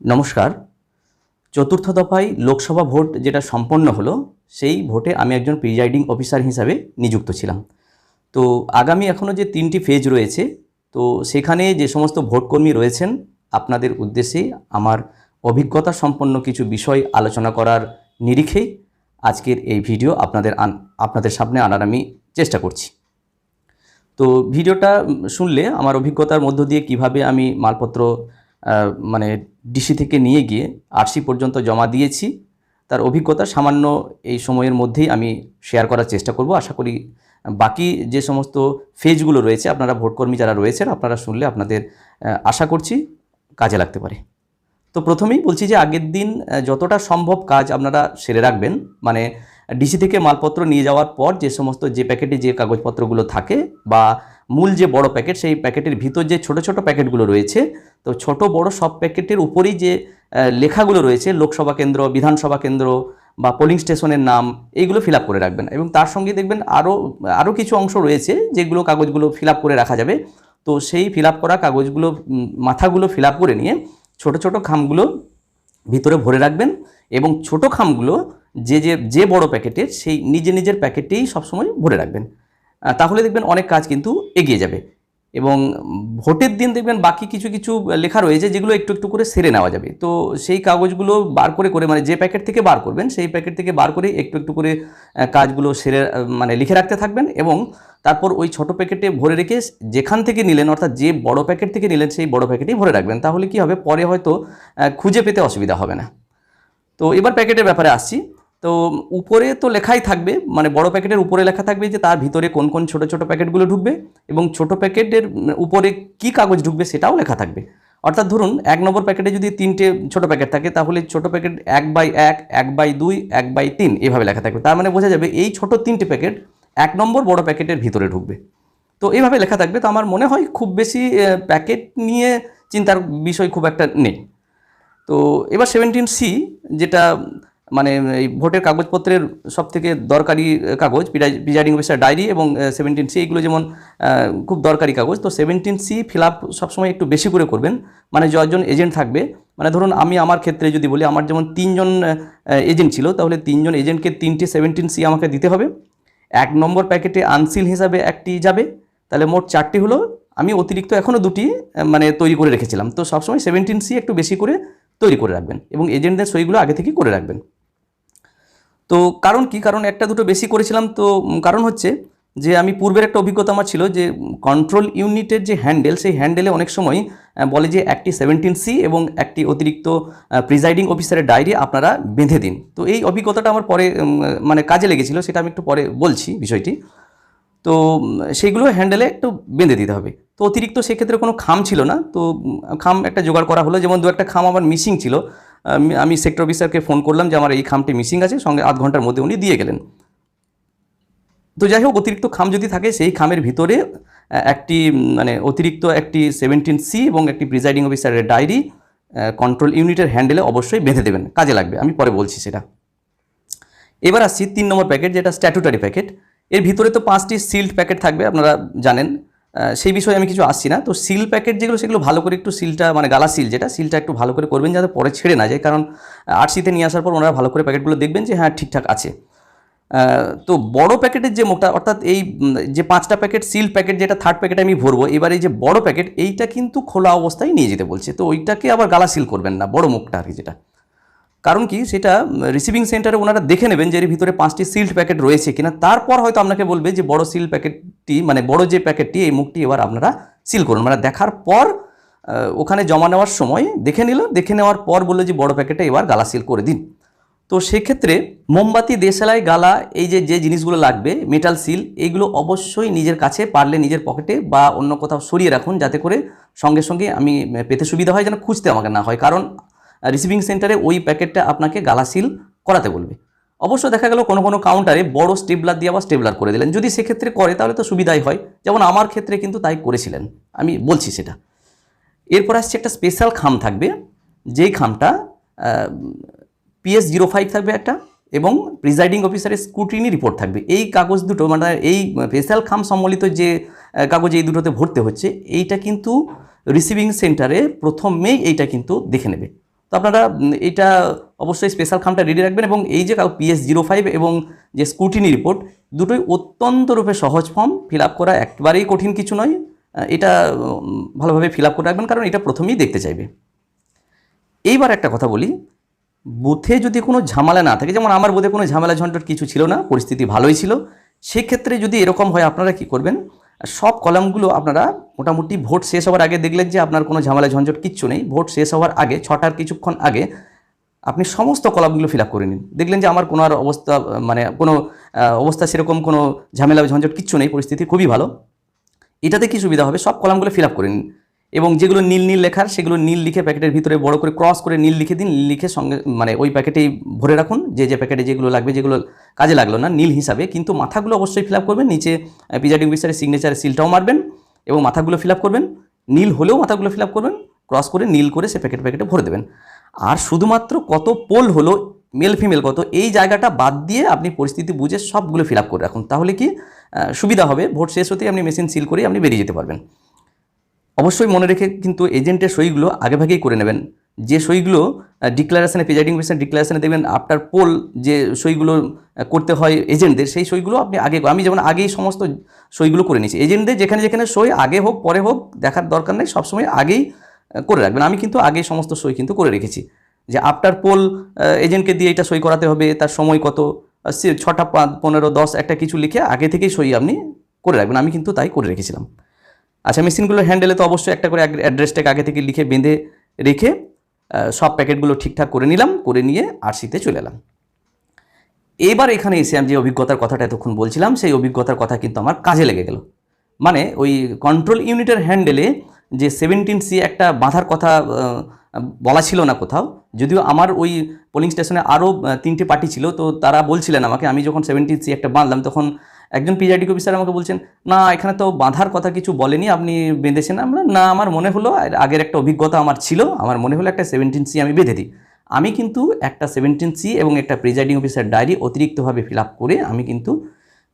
নমস্কার। চতুর্থ দফায় লোকসভা ভোট যেটা সম্পন্ন হলো, সেই ভোটে আমি একজন প্রিজাইডিং অফিসার হিসাবে নিযুক্ত ছিলাম। তো আগামী এখনও যে তিনটি ফেজ রয়েছে, তো সেখানে যে সমস্ত ভোটকর্মী রয়েছেন, আপনাদের উদ্দেশ্যে আমার অভিজ্ঞতা সম্পন্ন কিছু বিষয় আলোচনা করার নিরিখেই আজকের এই ভিডিও আপনাদের আপনাদের সামনে আনার আমি চেষ্টা করছি। তো ভিডিওটা শুনলে, আমার অভিজ্ঞতার মধ্য দিয়ে কীভাবে আমি মালপত্র মানে ডিসি থেকে নিয়ে গিয়ে আরসি পর্যন্ত জমা দিয়েছি। তার অভিজ্ঞতা সামান্য এই সময়ের মধ্যেই আমি শেয়ার করার চেষ্টা করব। আশা করি বাকি যে সমস্ত ফেজগুলো রয়েছে, আপনারা ভোটকর্মী যারা রয়েছেন, আপনারা শুনলে আপনাদের আশা করছি কাজে লাগতে পারে। তো প্রথমেই বলছি যে আগের দিন যতটা সম্ভব কাজ আপনারা সেরে রাখবেন। মানে ডিসি থেকে মালপত্র নিয়ে যাওয়ার পর যে সমস্ত যে প্যাকেটে যে কাগজপত্রগুলো থাকে বা মূল যে বড় প্যাকেট, সেই প্যাকেটের ভিতর যে ছোট ছোট প্যাকেটগুলো রয়েছে তো ছোট বড় সব প্যাকেটের উপরেই যে লেখাগুলো রয়েছে, লোকসভা কেন্দ্র, বিধানসভা কেন্দ্র বা পোলিং স্টেশনের নাম, এইগুলো ফিল করে রাখবেন। এবং তার সঙ্গে দেখবেন আরও আরও কিছু অংশ রয়েছে যেগুলো কাগজগুলো ফিল করে রাখা যাবে। তো সেই ফিল করা কাগজগুলো মাথাগুলো ফিল করে নিয়ে ছোট ছোট খামগুলো ভিতরে ভরে রাখবেন এবং ছোট খামগুলো যে যে যে বড় প্যাকেটের সেই নিজে নিজের প্যাকেটেই সবসময় ভরে রাখবেন। তাহলে দেখবেন অনেক কাজ কিন্তু এগিয়ে যাবে। এবং ভোটের দিন দেখবেন বাকি কিছু কিছু লেখা রয়েছে যেগুলো একটু একটু করে সেরে নেওয়া যাবে। তো সেই কাগজগুলো বার করে করে মানে যে প্যাকেট থেকে বার করবেন, সেই প্যাকেট থেকে বার করে একটু একটু করে কাজগুলো সেরে মানে লিখে রাখতে থাকবেন এবং তারপর ওই ছোট প্যাকেটে ভরে রেখে যেখান থেকে নিলেন, অর্থাৎ যে বড় প্যাকেট থেকে নিলেন, সেই বড় প্যাকেটেই ভরে রাখবেন। তাহলে কি হবে? পরে হয়তো খুঁজে পেতে অসুবিধা হবে না। তো এবার প্যাকেটের ব্যাপারে আসছি। তো উপরে তো লেখাই থাকবে মানে বড় প্যাকেটের উপরে লেখা থাকবে যে তার ভিতরে কোন কোন ছোট ছোট প্যাকেটগুলো ঢুকবে এবং ছোট প্যাকেটের উপরে কি কাগজ ঢুকবে সেটাও লেখা থাকবে। অর্থাৎ ধরুন এক নম্বর প্যাকেটে যদি তিনটে ছোট প্যাকেট থাকে, তাহলে ছোট প্যাকেট এক বাই এক এক বাই দুই, এক বাই তিন এভাবে লেখা থাকবে। তার মানে বোঝা যাবে এই ছোট তিনটে প্যাকেট এক নম্বর বড় প্যাকেটের ভিতরে ঢুকবে। তো এইভাবে লেখা থাকবে। তো আমার মনে হয় খুব বেশি প্যাকেট নিয়ে চিন্তার বিষয় খুব একটা নেই। তো এবার সেভেন্টিন সি যেটা মানে এই ভোটের কাগজপত্রের সব থেকে দরকারি কাগজ প্রিজাইডিং অফিসার ডায়েরি এবং সেভেন্টিন সি এগুলো যেমন খুব দরকারি কাগজ। তো সেভেন্টিন সি ফিল আপ সবসময় একটু বেশি করে করবেন। মানে যজন এজেন্ট থাকবে মানে ধরুন আমি আমার ক্ষেত্রে যদি বলি, আমার যেমন তিনজন এজেন্ট ছিল, তাহলে তিনজন এজেন্টকে তিনটে সেভেন্টিন সি আমাকে দিতে হবে। এক নম্বর প্যাকেটে আনসিল হিসাবে একটি যাবে, তাহলে মোট চারটি হলো, আমি অতিরিক্ত এখনও দুটি মানে তৈরি করে রেখেছিলাম। তো সবসময় সেভেন্টিন সি একটু বেশি করে তৈরি করে রাখবেন এবং এজেন্টদের সইগুলো আগে থেকেই করে রাখবেন। তো কারণ কি? কারণ একটা দুটো বেশি করেছিলাম, তো কারণ হচ্ছে যে আমি পূর্বের একটা অভিজ্ঞতা আমার ছিল যে কন্ট্রোল ইউনিটের যে হ্যান্ডেল সেই হ্যান্ডেলে অনেক সময় বলে যে একটি সেভেন্টিন সি এবং একটি অতিরিক্ত প্রিজাইডিং অফিসারের ডায়েরি আপনারা বেঁধে দিন। তো এই অভিজ্ঞতাটা আমার পরে মানে কাজে লেগেছিল, সেটা আমি একটু পরে বলছি বিষয়টি। তো সেইগুলো হ্যান্ডেলে একটু বেঁধে দিতে হবে। তো অতিরিক্ত সেক্ষেত্রে কোনো খাম ছিল না, তো খাম একটা জোগাড় করা হলো, যেমন দু একটা খাম আমার মিসিং ছিল। আমি সেক্টর অফিসারকে ফোন করলাম যে আমার এই খামটি মিসিং আছে, সঙ্গে আধ ঘণ্টার মধ্যে উনি দিয়ে গেলেন। তো যাই হোক, অতিরিক্ত খাম যদি থাকে, সেই খামের ভিতরে একটি মানে অতিরিক্ত একটি সেভেন্টিন সি এবং একটি প্রিজাইডিং অফিসারের ডায়েরি কন্ট্রোল ইউনিটের হ্যান্ডেলে অবশ্যই বেঁধে দেবেন। কাজে লাগবে, আমি পরে বলছি সেটা। এবার আসছি তিন নম্বর প্যাকেট যেটা স্ট্যাটুটারি প্যাকেট এর ভিতরে তো পাঁচটি সিল্ড প্যাকেট থাকবে, আপনারা জানেন। সেই বিষয়ে আমি কিছু আসছি না। তো সিল প্যাকেট যেগুলো, সেগুলো ভালো করে একটু সিলটা মানে গালা সিল যেটা সিলটা একটু ভালো করে করবেন যাতে পরে ছেড়ে না যায়। কারণ আরসিতে নিয়ে আসার পর ওনারা ভালো করে প্যাকেটগুলো দেখবেন যে হ্যাঁ ঠিকঠাক আছে। তো বড় প্যাকেটের যে মুখটা অর্থাৎ এই যে পাঁচটা প্যাকেট সিল প্যাকেট যেটা থার্ড প্যাকেট আমি ভরবো, এবার এই যে বড় প্যাকেট এইটা কিন্তু খোলা অবস্থায় নিয়ে যেতে বলছে। তো ওইটাকে আবার গালা সিল করবেন না, বড় মুখটা আর কি যেটা। কারণ কি? সেটা রিসিভিং সেন্টারে ওনারা দেখে নেবেন যে এর ভিতরে পাঁচটি সিল্ড প্যাকেট রয়েছে কিনা। তারপর হয়তো আপনাকে বলবে যে বড় সিল প্যাকেটটি মানে বড় যে প্যাকেটটি এই মুখটি এবার আপনারা সিল করুন। মানে দেখার পর ওখানে জমা নেওয়ার সময় দেখে নিল, দেখে নেওয়ার পর বলল যে বড় প্যাকেটে এবার গালা সিল করে দিন। তো সেক্ষেত্রে মোমবাতি, দেশালাই, গালা, এই যে যে জিনিসগুলো লাগবে মেটাল সিল এইগুলো অবশ্যই নিজের কাছে পারলে নিজের পকেটে বা অন্য কোথাও সরিয়ে রাখুন, যাতে করে সঙ্গে সঙ্গে আমি পেতে সুবিধা হয়, যেন খুঁজতে আমাকে না হয়। কারণ রিসিভিং সেন্টারে ওই প্যাকেটটা আপনাকে গালা সিল করাতে বলবে। অবশ্য দেখা গেল কোনো কোনো কাউন্টারে বড় স্টেবলার দিয়ে আবার স্টেবলার করে দিলেন। যদি সেক্ষেত্রে করে, তাহলে তো সুবিধাই হয়। যেমন আমার ক্ষেত্রে কিন্তু তাই করেছিলেন। আমি বলছি সেটা। এরপর আসছে একটা স্পেশাল খাম থাকবে। যেই খামটা পিএস জিরো ফাইভ থাকবে একটা এবং প্রিজাইডিং অফিসারের স্কুটিনি রিপোর্ট থাকবে। এই কাগজ দুটো মানে এই স্পেশাল খাম সম্বলিত যে কাগজ এই দুটোতে ভরতে হচ্ছে, এইটা কিন্তু রিসিভিং সেন্টারে প্রথমেই এইটা কিন্তু দেখে নেবে। তো আপনারা এইটা অবশ্যই স্পেশাল খামটা রেডি রাখবেন এবং এই যে পিএস জিরো ফাইভ এবং যে স্কুটিনি রিপোর্ট দুটোই অত্যন্ত রূপে সহজ ফর্ম ফিল আপ করা একবারেই কঠিন কিছু নয়। এটা ভালোভাবে ফিল আপ করে রাখবেন কারণ এটা প্রথমেই দেখতে চাইবে। এইবার একটা কথা বলি, বুথে যদি কোনো ঝামেলা না থাকে, যেমন আমার বুথে কোনো ঝামেলা ঝঞ্ঝট কিছু ছিল না, পরিস্থিতি ভালোই ছিল, সেক্ষেত্রে যদি এরকম হয় আপনারা কি করবেন? সব কলামগুলো আপনারা মোটামুটি ভোট শেষ হওয়ার আগে দেখলেন যে আপনার কোনো ঝামেলা, ঝঞ্ঝট কিচ্ছু নেই। ভোট শেষ হওয়ার আগে, ছটার কিছুক্ষণ আগে আপনি সমস্ত কলামগুলো ফিল করে নিন। দেখলেন যে আমার কোনো আর অবস্থা মানে কোনো অবস্থা সেরকম, কোনো ঝামেলা, ঝঞ্ঝট কিচ্ছু নেই। পরিস্থিতি খুবই ভালো। এটাতে কি সুবিধা হবে? সব কলামগুলো ফিল করে নিন। এবং যেগুলো নীল নীল লেখার, সেগুলো নীল লিখে প্যাকেটের ভিতরে বড় করে ক্রস করে নীল লিখে দিন, লিখে সঙ্গে মানে ওই প্যাকেটেই ভরে রাখুন, যে যে প্যাকেটে যেগুলো লাগবে, যেগুলো কাজে লাগল না, নীল হিসাবে। কিন্তু মাথাগুলো অবশ্যই ফিল করবেন, নিচে পিজাডিং অফিসারের সিগনেচারের সিলটাও মারবেন এবং মাথাগুলো ফিল করবেন। নীল হলেও মাথাগুলো ফিল করবেন ক্রস করে নীল করে সে প্যাকেট, প্যাকেটে ভরে দেবেন। আর শুধুমাত্র কত পোল হলো মেল ফিমেল কত, এই জায়গাটা বাদ দিয়ে আপনি পরিস্থিতি বুঝে সবগুলো ফিল করে রাখুন। তাহলে কি সুবিধা হবে, ভোট শেষ হতেই আপনি মেশিন সিল করে আপনি বেরিয়ে যেতে পারবেন। অবশ্যই মনে রেখে কিন্তু এজেন্টের সইগুলো আগেভাগেই করে নেবেন। যে সইগুলো ডিক্লারেশনে প্রিজাইডিং অফিসার ডিক্লারেশনে দেখবেন আফটার পোল যে সইগুলো করতে হয় এজেন্টদের, সেই সইগুলো আপনি আগে, আমি যেমন আগেই সমস্ত সইগুলো করে নিয়েছি। এজেন্টদের যেখানে যেখানে সই আগে হোক, পরে হোক, দেখার দরকার নেই, সবসময় আগেই করে রাখবেন। আমি কিন্তু আগেই সমস্ত সই কিন্তু করে রেখেছি। যে আফটার পোল এজেন্টকে দিয়ে এটা সই করাতে হবে, তার সময় কত ছটা পাঁচ পনেরো, দশ, একটা কিছু লিখে আগে থেকেই সই আপনি করে রাখবেন। আমি কিন্তু তাই করে রেখেছিলাম। আচ্ছা মেশিনগুলো হ্যান্ডেলে তো অবশ্যই একটা করে অ্যাড্রেসটাকে আগে থেকে লিখে বেঁধে রেখে সব প্যাকেটগুলো ঠিকঠাক করে নিলাম, করে নিয়ে আরসিতে চলে এলাম। এবার এখানে এসে আমি যে অভিজ্ঞতার কথাটা এতক্ষণ বলছিলাম, সেই অভিজ্ঞতার কথা কিন্তু আমার কাজে লেগে গেল। মানে ওই কন্ট্রোল ইউনিটের হ্যান্ডেলে যে সেভেন্টিন সি একটা বাঁধার কথা বলা ছিল না কোথাও, যদিও আমার ওই পোলিং স্টেশনে আরও তিনটে পার্টি ছিল, তো তারা বলছিলেন আমাকে, আমি যখন সেভেন্টিন সি একটা বাঁধলাম, তখন একজন পিজাইডি অফিসার আমাকে বলছেন, না, এখানে তো বাঁধার কথা কিছু বলেনি, আপনি বেঁধেছেন। আমরা, না, আমার মনে হলো আগের একটা অভিজ্ঞতা আমার ছিল, আমার মনে হলো একটা সেভেন্টিন সি আমি বেঁধে দিই। আমি কিন্তু একটা সেভেন্টিন সি এবং একটা প্রিজাইডিং অফিসার ডায়েরি অতিরিক্তভাবে ফিল করে আমি কিন্তু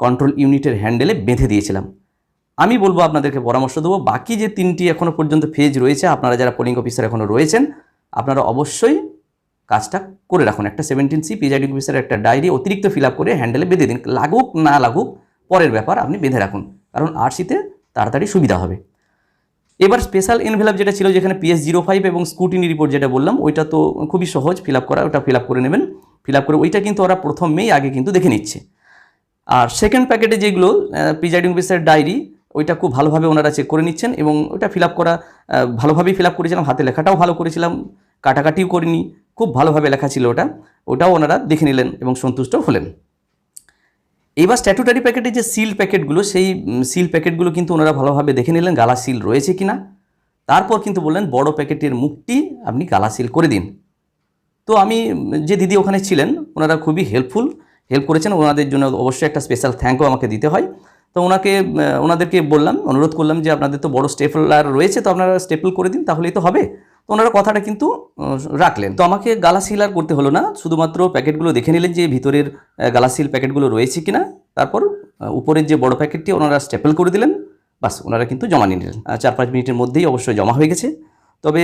কন্ট্রোল ইউনিটের হ্যান্ডেলে বেঁধে দিয়েছিলাম। আমি বলব, আপনাদেরকে পরামর্শ দেবো, বাকি যে তিনটি এখনও পর্যন্ত ফেজ রয়েছে, আপনারা যারা পোলিং অফিসার এখনও রয়েছেন, আপনারা অবশ্যই কাজটা করে রাখুন। একটা সেভেন্টিন সি প্রিজাইডিং অফিসার একটা ডায়েরি অতিরিক্ত ফিল করে হ্যান্ডেলে বেঁধে দিন, লাগুক, না লাগুক পরের ব্যাপার আপনি বেঁধে রাখুন। কারণ আরসিতে তাড়াতাড়ি সুবিধা হবে। এবার স্পেশাল এনভেলাপ যেটা ছিল যেখানে পিএস জিরো ফাইভ এবং স্কুটিনি রিপোর্ট যেটা বললাম, ওইটা তো খুবই সহজ ফিল করা, ওটা ফিল করে নেবেন। ফিল করে ওইটা কিন্তু ওরা প্রথমেই আগে কিন্তু দেখে নিচ্ছে। আর সেকেন্ড প্যাকেটে যেগুলো প্রিজাইডিং অফিসার ডায়েরি ওইটা খুব ভালোভাবে ওনারা চেক করে নিচ্ছেন এবং ওইটা ফিল করা ভালোভাবেই ফিল করেছিলাম। হাতে লেখাটাও ভালো করেছিলাম, কাটাকাটিও করিনি, খুব ভালোভাবে লেখা ছিল ওটা। ওটাও ওনারা দেখে নিলেন এবং সন্তুষ্ট হলেন। এইবার স্ট্যাটুটারি প্যাকেটে যে সিল প্যাকেটগুলো সেই সিল প্যাকেটগুলো কিন্তু ওনারা ভালোভাবে দেখে নিলেন গালা সিল রয়েছে কিনা। তারপর কিন্তু বললেন, বড় প্যাকেটের মুখটি আপনি গালা সিল করে দিন। তো আমি, যে দিদি ওখানে ছিলেন, ওনারা খুবই হেল্পফুল হেল্প করেছেন। ওনাদের জন্য অবশ্যই একটা স্পেশাল থ্যাঙ্কও আমাকে দিতে হয়। তো ওনাকে ওনাদেরকে বললাম, অনুরোধ করলাম যে, আপনাদের তো বড় স্টেপলার রয়েছে, তো আপনারা স্টেপল করে দিন, তাহলেই তো হবে। তো ওনারা কথাটা কিন্তু রাখলেন। তো আমাকে গালা সিল আর করতে হলো না, শুধুমাত্র প্যাকেটগুলো দেখে নিলেন যে ভিতরের গালা সিল প্যাকেটগুলো রয়েছে কিনা, তারপর উপরের যে বড় প্যাকেটটি ওনারা স্টেপল করে দিলেন, বাস ওনারা কিন্তু জমা নিয়ে নিলেন। চার পাঁচ মিনিটের মধ্যেই অবশ্যই জমা হয়ে গেছে। তবে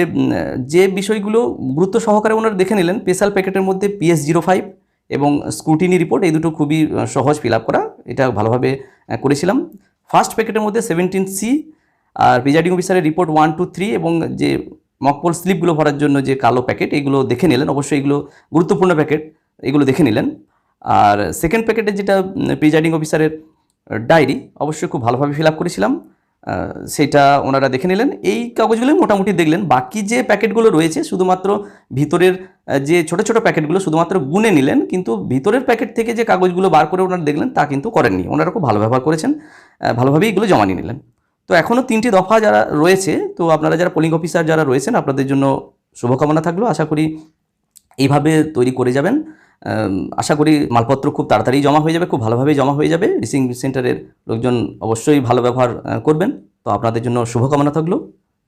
যে বিষয়গুলো গুরুত্ব সহকারে ওনারা দেখে নিলেন, স্পেশাল প্যাকেটের মধ্যে পিএস জিরো ফাইভ এবং স্ক্রুটিনি রিপোর্ট, এই দুটো খুবই সহজ ফিল করা, এটা ভালোভাবে করেছিলাম। ফার্স্ট প্যাকেটের মধ্যে সেভেন্টিন সি আর প্রিজাইডিং অফিসারের রিপোর্ট ওয়ান, টু, থ্রি এবং যে মকপল স্লিপগুলো ভরার জন্য যে কালো প্যাকেট এগুলো দেখে নিলেন। অবশ্যই এগুলো গুরুত্বপূর্ণ প্যাকেট এগুলো দেখে নিলেন। আর সেকেন্ড প্যাকেটে যেটা প্রিজাইডিং অফিসারের ডায়েরি অবশ্যই খুব ভালোভাবে ফিল আপ করেছিলাম। সেটা ওনারা দেখে নিলেন। এই কাগজগুলোই মোটামুটি দেখলেন। বাকি যে প্যাকেটগুলো রয়েছে, শুধুমাত্র ভিতরের যে ছোট ছোট প্যাকেটগুলো শুধুমাত্র গুনে নিলেন, কিন্তু ভিতরের প্যাকেট থেকে যে কাগজগুলো বার করে ওনারা দেখলেন, তা কিন্তু করেননি। ওনারা খুব ভালো ব্যবহার করেছেন। ভালোভাবেই এগুলো জমা নিয়ে নিলেন। তো এখনও তিনটি দফা যারা রয়েছে, তো আপনারা যারা পোলিং অফিসার যারা রয়েছেন, আপনাদের জন্য শুভকামনা থাকল। আশা করি এইভাবে তৈরি করে যাবেন। আশা করি মালপত্র খুব তাড়াতাড়ি জমা হয়ে যাবে, খুব ভালোভাবেই জমা হয়ে যাবে। রিসিং সেন্টারের লোকজন অবশ্যই ভালো ব্যবহার করবেন। তো আপনাদের জন্য শুভকামনা থাকল।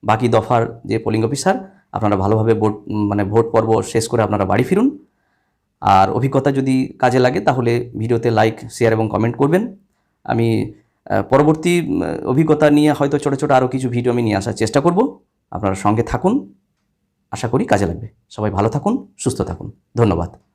বাকি দফার যে পোলিং অফিসার আপনারা ভালোভাবে ভোট মানে ভোট পর্ব শেষ করে আপনারা বাড়ি ফিরুন। আর অভিজ্ঞতা যদি কাজে লাগে, তাহলে ভিডিওতে লাইক শেয়ার এবং কমেন্ট করবেন। আমি পরবর্তী অভিজ্ঞতা নিয়ে হয়তো ছোটো ছোটো আরও কিছু ভিডিও আমি নিয়ে আসার চেষ্টা করব। আপনারা সঙ্গে থাকুন। আশা করি কাজে লাগবে। সবাই ভালো থাকুন, সুস্থ থাকুন। ধন্যবাদ।